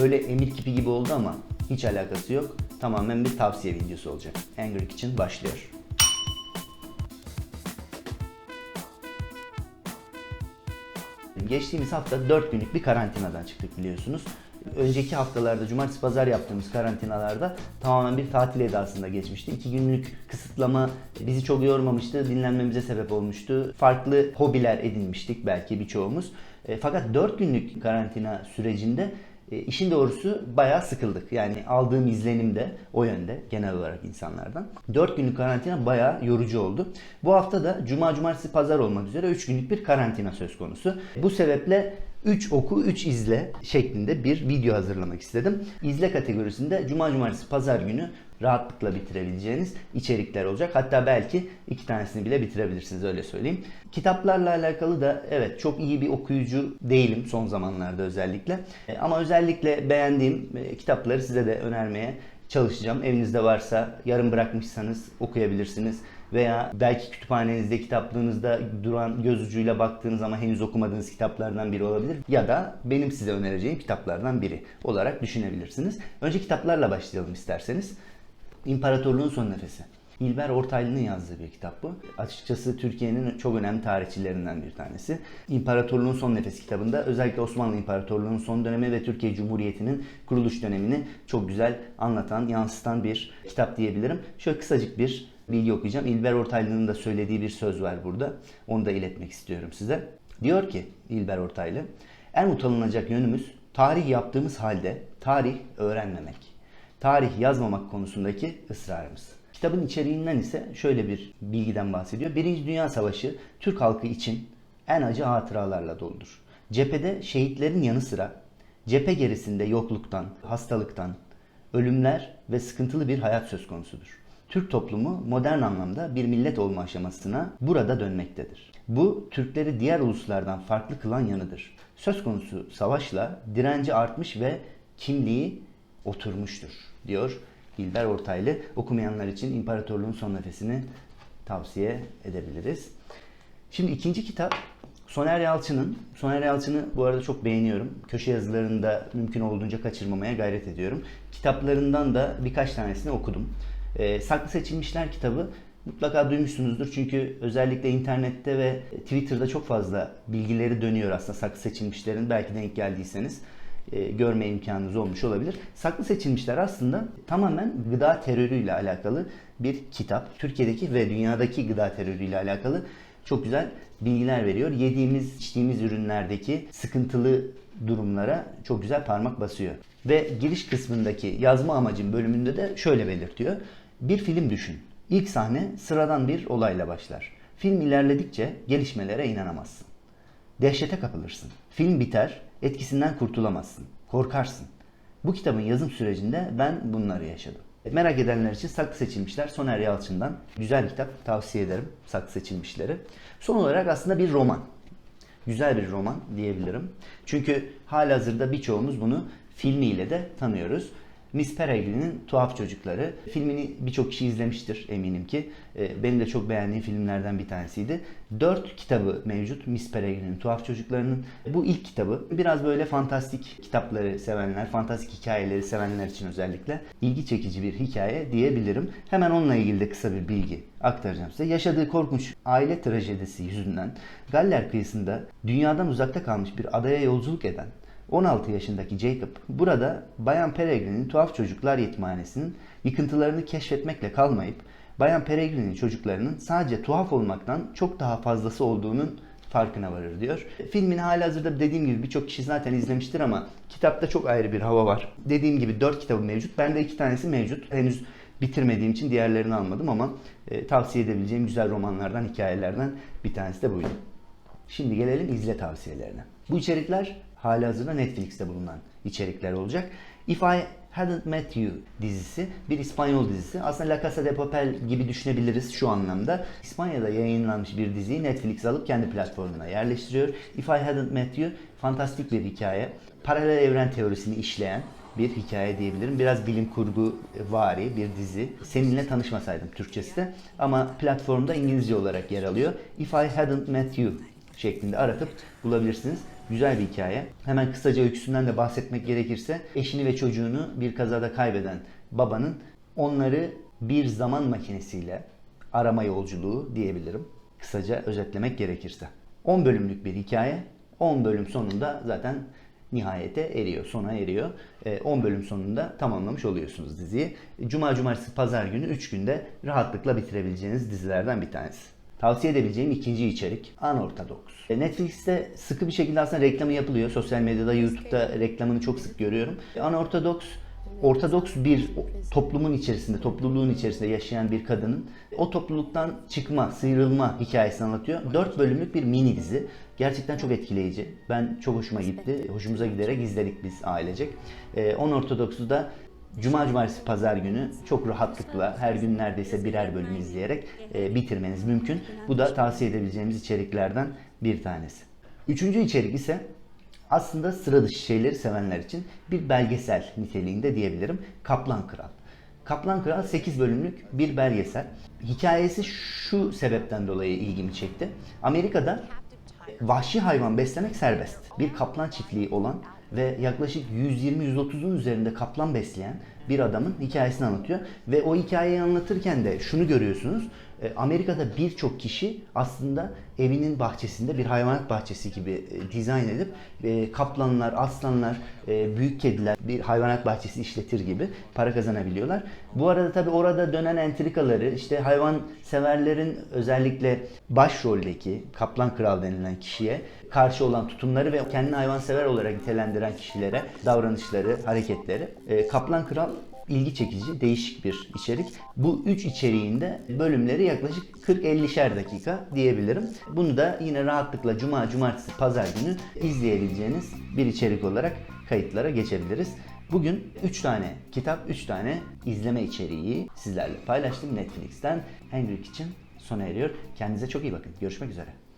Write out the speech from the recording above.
Böyle emir kipi gibi oldu ama hiç alakası yok. Tamamen bir tavsiye videosu olacak. Angry Kitchen başlıyor. Geçtiğimiz hafta 4 günlük bir karantinadan çıktık biliyorsunuz. Önceki haftalarda, cumartesi pazar yaptığımız karantinalarda tamamen bir tatil edasında geçmişti. 2 günlük kısıtlama bizi çok yormamıştı, dinlenmemize sebep olmuştu. Farklı hobiler edinmiştik belki birçoğumuz. E, Fakat 4 günlük karantina sürecinde işin doğrusu bayağı sıkıldık. Yani aldığım izlenim de o yönde genel olarak insanlardan. 4 günlük karantina bayağı yorucu oldu. Bu hafta da cuma, cumartesi, pazar olmak üzere 3 günlük bir karantina söz konusu. Bu sebeple 3 oku 3 izle şeklinde bir video hazırlamak istedim. İzle kategorisinde cuma, cumartesi, pazar günü rahatlıkla bitirebileceğiniz içerikler olacak. Hatta belki iki tanesini bile bitirebilirsiniz öyle söyleyeyim. Kitaplarla alakalı da evet çok iyi bir okuyucu değilim son zamanlarda özellikle. E, Ama özellikle beğendiğim e, kitapları size de önermeye çalışacağım. Evinizde varsa yarım bırakmışsanız okuyabilirsiniz. Veya belki kütüphanenizde, kitaplığınızda duran göz ucuyla baktığınız ama henüz okumadığınız kitaplardan biri olabilir. Ya da benim size önereceğim kitaplardan biri olarak düşünebilirsiniz. Önce kitaplarla başlayalım isterseniz. İmparatorluğun Son Nefesi. İlber Ortaylı'nın yazdığı bir kitap bu. Açıkçası Türkiye'nin çok önemli tarihçilerinden bir tanesi. İmparatorluğun Son Nefesi kitabında özellikle Osmanlı İmparatorluğu'nun son dönemi ve Türkiye Cumhuriyeti'nin kuruluş dönemini çok güzel anlatan, yansıtan bir kitap diyebilirim. Şöyle kısacık bir bilgi okuyacağım. İlber Ortaylı'nın da söylediği bir söz var burada. Onu da iletmek istiyorum size. Diyor ki İlber Ortaylı, en utanılacak yönümüz tarih yaptığımız halde tarih öğrenmemek tarih yazmamak konusundaki ısrarımız. Kitabın içeriğinden ise şöyle bir bilgiden bahsediyor. Birinci Dünya Savaşı Türk halkı için en acı hatıralarla doludur. Cephede şehitlerin yanı sıra cephe gerisinde yokluktan, hastalıktan, ölümler ve sıkıntılı bir hayat söz konusudur. Türk toplumu modern anlamda bir millet olma aşamasına burada dönmektedir. Bu Türkleri diğer uluslardan farklı kılan yanıdır. Söz konusu savaşla direnci artmış ve kimliği oturmuştur diyor İlber Ortaylı. Okumayanlar için İmparatorluğun Son Nefesini tavsiye edebiliriz. Şimdi ikinci kitap Soner Yalçın'ın. Soner Yalçın'ı bu arada çok beğeniyorum. Köşe yazılarında mümkün olduğunca kaçırmamaya gayret ediyorum. Kitaplarından da birkaç tanesini okudum. Ee, Saklı Seçilmişler kitabı mutlaka duymuşsunuzdur. Çünkü özellikle internette ve Twitter'da çok fazla bilgileri dönüyor aslında saklı seçilmişlerin. Belki denk geldiyseniz e, görme imkanınız olmuş olabilir. Saklı seçilmişler aslında tamamen gıda terörüyle alakalı bir kitap. Türkiye'deki ve dünyadaki gıda terörüyle alakalı çok güzel bilgiler veriyor. Yediğimiz, içtiğimiz ürünlerdeki sıkıntılı durumlara çok güzel parmak basıyor. Ve giriş kısmındaki yazma amacım bölümünde de şöyle belirtiyor. Bir film düşün. İlk sahne sıradan bir olayla başlar. Film ilerledikçe gelişmelere inanamazsın. Dehşete kapılırsın. Film biter, etkisinden kurtulamazsın. Korkarsın. Bu kitabın yazım sürecinde ben bunları yaşadım. Merak edenler için Saklı Seçilmişler Soner Yalçın'dan güzel bir kitap tavsiye ederim Saklı Seçilmişleri. Son olarak aslında bir roman. Güzel bir roman diyebilirim. Çünkü halihazırda birçoğumuz bunu filmiyle de tanıyoruz. Miss Peregrine'in Tuhaf Çocukları. Filmini birçok kişi izlemiştir eminim ki. Ee, Benim de çok beğendiğim filmlerden bir tanesiydi. Dört kitabı mevcut Miss Peregrine'in Tuhaf Çocukları'nın. Bu ilk kitabı. Biraz böyle fantastik kitapları sevenler, fantastik hikayeleri sevenler için özellikle ilgi çekici bir hikaye diyebilirim. Hemen onunla ilgili de kısa bir bilgi aktaracağım size. Yaşadığı korkunç aile trajedisi yüzünden Galler kıyısında dünyadan uzakta kalmış bir adaya yolculuk eden 16 yaşındaki Jacob burada Bayan Peregrine'in Tuhaf Çocuklar Yetimhanesi'nin yıkıntılarını keşfetmekle kalmayıp Bayan Peregrine'in çocuklarının sadece tuhaf olmaktan çok daha fazlası olduğunun farkına varır diyor. Filmin halihazırda dediğim gibi birçok kişi zaten izlemiştir ama kitapta çok ayrı bir hava var. Dediğim gibi 4 kitabı mevcut. Bende 2 tanesi mevcut. Henüz bitirmediğim için diğerlerini almadım ama e, tavsiye edebileceğim güzel romanlardan, hikayelerden bir tanesi de buydu. Şimdi gelelim izle tavsiyelerine. Bu içerikler hali hazırda Netflix'te bulunan içerikler olacak. If I Hadn't Met You dizisi bir İspanyol dizisi. Aslında La Casa de Papel gibi düşünebiliriz şu anlamda. İspanya'da yayınlanmış bir diziyi Netflix alıp kendi platformuna yerleştiriyor. If I Hadn't Met You fantastik bir hikaye. Paralel evren teorisini işleyen bir hikaye diyebilirim. Biraz bilim kurgu vari bir dizi. Seninle tanışmasaydım Türkçesi de ama platformda İngilizce olarak yer alıyor. If I Hadn't Met You şeklinde aratıp bulabilirsiniz. Güzel bir hikaye. Hemen kısaca öyküsünden de bahsetmek gerekirse eşini ve çocuğunu bir kazada kaybeden babanın onları bir zaman makinesiyle arama yolculuğu diyebilirim. Kısaca özetlemek gerekirse. 10 bölümlük bir hikaye. 10 bölüm sonunda zaten nihayete eriyor, sona eriyor. Ee, 10 bölüm sonunda tamamlamış oluyorsunuz diziyi. Cuma, cumartesi, pazar günü 3 günde rahatlıkla bitirebileceğiniz dizilerden bir tanesi. Tavsiye edebileceğim ikinci içerik Unorthodox. E, Netflix'te sıkı bir şekilde aslında reklamı yapılıyor. Sosyal medyada, YouTube'da reklamını çok sık görüyorum. Unorthodox Ortodoks bir toplumun içerisinde, topluluğun içerisinde yaşayan bir kadının o topluluktan çıkma, sıyrılma hikayesini anlatıyor. 4 bölümlük bir mini dizi. Gerçekten çok etkileyici. Ben çok hoşuma gitti. Hoşumuza giderek izledik biz ailecek. On Ortodoks'u da Cuma, Cumartesi, Pazar günü çok rahatlıkla her gün neredeyse birer bölüm izleyerek e, bitirmeniz mümkün. Bu da tavsiye edebileceğimiz içeriklerden bir tanesi. Üçüncü içerik ise aslında sıra dışı şeyleri sevenler için bir belgesel niteliğinde diyebilirim. Kaplan Kral. Kaplan Kral 8 bölümlük bir belgesel. Hikayesi şu sebepten dolayı ilgimi çekti. Amerika'da vahşi hayvan beslemek serbest. Bir kaplan çiftliği olan ve yaklaşık 120-130'un üzerinde kaplan besleyen bir adamın hikayesini anlatıyor. Ve o hikayeyi anlatırken de şunu görüyorsunuz. E, Amerika'da birçok kişi aslında evinin bahçesinde bir hayvanat bahçesi gibi e, dizayn edip e, kaplanlar, aslanlar, büyük kediler bir hayvanat bahçesi işletir gibi para kazanabiliyorlar. Bu arada tabii orada dönen entrikaları işte hayvan severlerin özellikle başroldeki Kaplan Kral denilen kişiye karşı olan tutumları ve kendini hayvansever olarak nitelendiren kişilere davranışları, hareketleri. Kaplan Kral ilgi çekici, değişik bir içerik. Bu üç içeriğinde bölümleri yaklaşık 40-50'şer dakika diyebilirim. Bunu da yine rahatlıkla cuma, cumartesi, pazar günü izleyebileceğiniz bir içerik olarak kayıtlara geçebiliriz. Bugün 3 tane kitap, 3 tane izleme içeriği sizlerle paylaştım Netflix'ten. Henrik için sona eriyor. Kendinize çok iyi bakın. Görüşmek üzere.